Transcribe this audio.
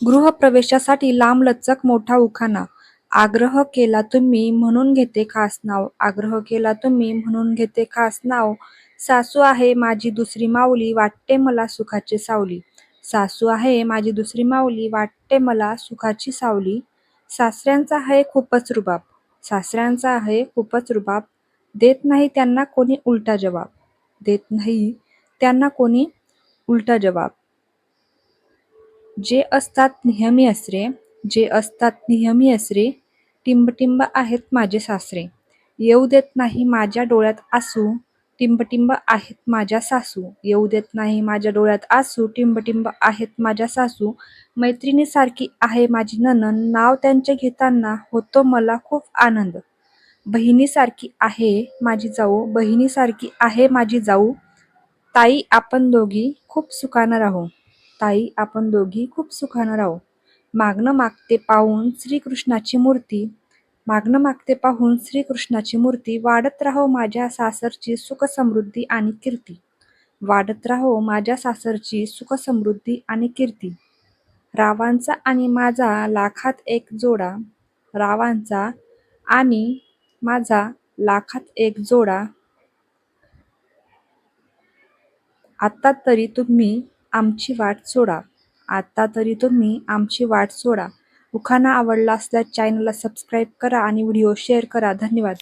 गृहप्रवेशासाठी लांबलचक मोठा उखाणा. आग्रह केला तुम्ही म्हणून घेते खास नाव. आग्रह केला तुम्ही म्हणून घेते खास नाव. सासू आहे माझी दुसरी माऊली वाटते मला सुखाची सावली. सासू आहे माझी दुसरी माऊली वाटते मला सुखाची सावली. सासऱ्यांचा आहे खूपच रुबाब. सासऱ्यांचा आहे खूपच रुबाब. देत नाही त्यांना कोणी उलटा जबाब. देत नाही त्यांना कोणी उलटा जबाब. जे असतात नेहमी असरे. जे असतात नेहमी असरे. टिंबटिंब आहेत माझे सासरे. येऊ देत नाही माझ्या डोळ्यात आसू. टिंबटिंब आहेत माझ्या सासू. येऊ देत नाही माझ्या डोळ्यात आसू. टिंबटिंब आहेत माझ्या सासू. मैत्रिणीसारखी आहे माझी ननन नाव त्यांचे घेताना होतो मला खूप आनंद. बहिणीसारखी आहे माझी जाऊ. बहिणीसारखी आहे माझी जाऊ. ताई आपण दोघी खूप सुखानं राहू. ताई आपण दोघी खूप सुखानं राहू. मागणं मागते पाहून श्रीकृष्णाची मूर्ती. मागणं मागते पाहून श्रीकृष्णाची मूर्ती. वाढत राहो माझ्या सासरची सुख समृद्धी आणि कीर्ती. वाढत राहो माझ्या सासरची सुख समृद्धी आणि कीर्ती. रावांचा आणि माझा लाखात एक जोडा. रावांचा आणि माझा लाखात एक जोडा. आत्ता तरी तुम्ही आमची वाट सोडा. आता तरी तुम्ही आमची वाट सोडा. उखाणा आवडला असल्यास चॅनलला सबस्क्राईब करा आणि व्हिडिओ शेअर करा. धन्यवाद.